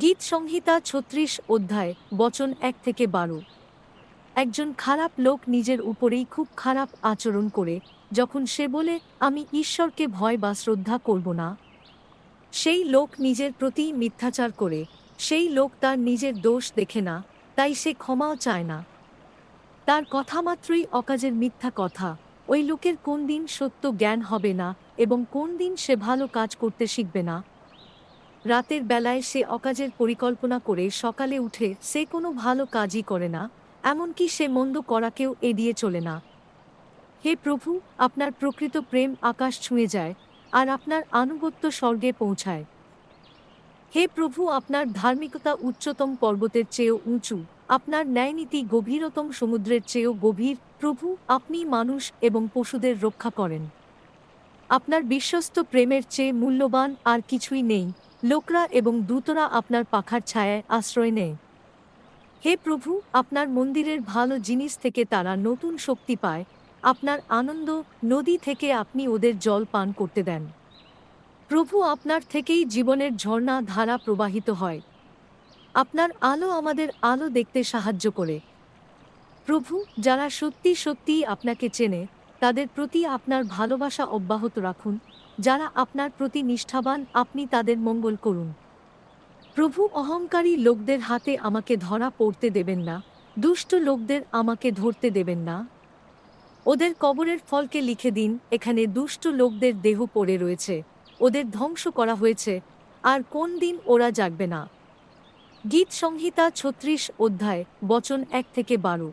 গীত সংহিতা ছত্রিশ অধ্যায়, বচন এক থেকে বারো। একজন খারাপ লোক নিজের উপরেই খুব খারাপ আচরণ করে, যখন সে বলে, আমি ঈশ্বরকে ভয় বা শ্রদ্ধা করব না। সেই লোক নিজের প্রতি মিথ্যাচার করে, সেই লোক তার নিজের দোষ দেখে না, তাই সে ক্ষমাও চায় না। তার কথা মাত্রই অকাজের মিথ্যা কথা, ওই লোকের কোন দিন সত্য জ্ঞান হবে না এবং কোন দিন সে ভালো কাজ করতে শিখবে না? রাতের বেলায় সে অকাজের পরিকল্পনা করে সকালে উঠে সে কোনো ভালো কাজই করে না, এমনকি সে মন্দ করাকেও এড়িয়ে চলে না। হে প্রভু, আপনার প্রকৃত প্রেম আকাশ ছুঁয়ে যায় আর আপনার আনুগত্য স্বর্গে পৌঁছায়। হে প্রভু, আপনার ধার্মিকতা উচ্চতম পর্বতের চেয়েও উঁচু, আপনার ন্যায়নীতি গভীরতম সমুদ্রের চেয়েও গভীর, প্রভু, আপনি মানুষ এবং পশুদের রক্ষা করেন। আপনার বিশ্বস্ত প্রেমের চেয়ে মূল্যবান আর কিছুই নেই। লোকরা এবং দূতরা আপনার পাখার ছায়ায় আশ্রয় নেয়। হে প্রভু, আপনার মন্দিরের ভালো জিনিস থেকে তারা নতুন শক্তি পায়। আপনার আনন্দ নদী থেকে আপনি ওদের জল পান করতে দেন। প্রভু আপনার থেকেই জীবনের ঝর্ণা ধারা প্রবাহিত হয়। আপনার আলো আমাদের আলো দেখতে সাহায্য করে। প্রভু, যারা সত্যি সত্যিই আপনাকে চেনে, তাদের প্রতি আপনার ভালোবাসা অব্যাহত রাখুন। যারা আপনার প্রতি নিষ্ঠাবান, আপনি তাদের মঙ্গল করুন। প্রভু অহংকারী লোকদের হাতে আমাকে ধরা পড়তে দেবেন না। দুষ্ট লোকদের আমাকে ধরতে দেবেন না। ওদের কবরের ফলকে লিখে দিন, এখানে দুষ্ট লোকদের দেহ পড়ে রয়েছে। ওদের ধ্বংস করা হয়েছে, আর কোন দিন ওরা জাগবে না। গীত সংহিতা ছত্রিশ অধ্যায়, বচন এক থেকে বারো।